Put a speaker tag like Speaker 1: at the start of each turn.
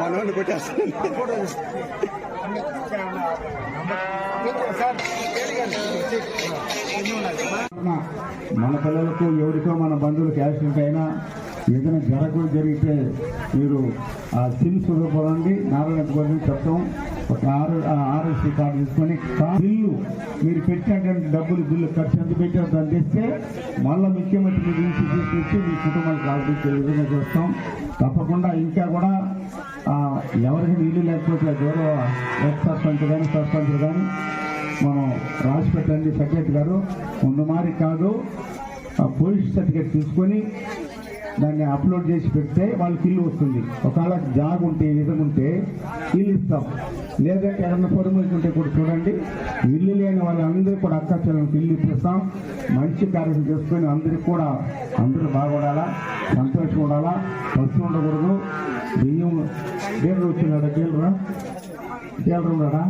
Speaker 1: మనోడిని కొట్టేస్తాను
Speaker 2: మన పిల్లలకు ఎవరికో మన బంధువులకు యాక్సిడెంట్ అయినా ఏదైనా జరగకుండా జరిగితే మీరు ఆ సిమ్స్ రూపండి నారాయణ కోసం చెప్తాం. ఒక ఆర్ ఆర్ఎస్సీ కార్డు తీసుకొని బిల్లు మీరు పెట్టినటువంటి డబ్బులు బిల్లు ఖర్చు ఎంత పెట్టారో దాన్ని తెస్తే మళ్ళీ ముఖ్యమంత్రి గురించి తీసుకొచ్చి మీ కుటుంబానికి ఆలోచించే విధంగా చేస్తాం తప్పకుండా ఇంకా కూడా ఎవరికి ఇల్లు లేకపోతే గౌరవ ఎక్స్ సర్పంచ్ కానీ సర్పంచ్ కానీ పెట్టండి సర్టిఫికేట్ గారు. ముందు మారి కాదు. ఆ పోలీస్ సర్టిఫికేట్ తీసుకొని దాన్ని అప్లోడ్ చేసి పెడితే వాళ్ళకి ఇల్లు వస్తుంది. ఒకవేళ జాగ్ ఉంటే విధంగా ఉంటే ఇల్లు ఇస్తాం. లేదంటే ఎవరన్నా పొరుములు ఉంటే కూడా చూడండి. ఇల్లు లేని వాళ్ళందరూ కూడా అక్క చెల్లెలకు ఇల్లు ఇప్పిస్తాం మంచి కార్యక్రమం చేసుకొని అందరికి కూడా అందరూ బాగుండాలా సంతోషం ఉండాలా పసు ఉండకూడదు. బియ్యం డీలర్ వచ్చినాడా? డీలరా డీలర్ ఉన్నాడా?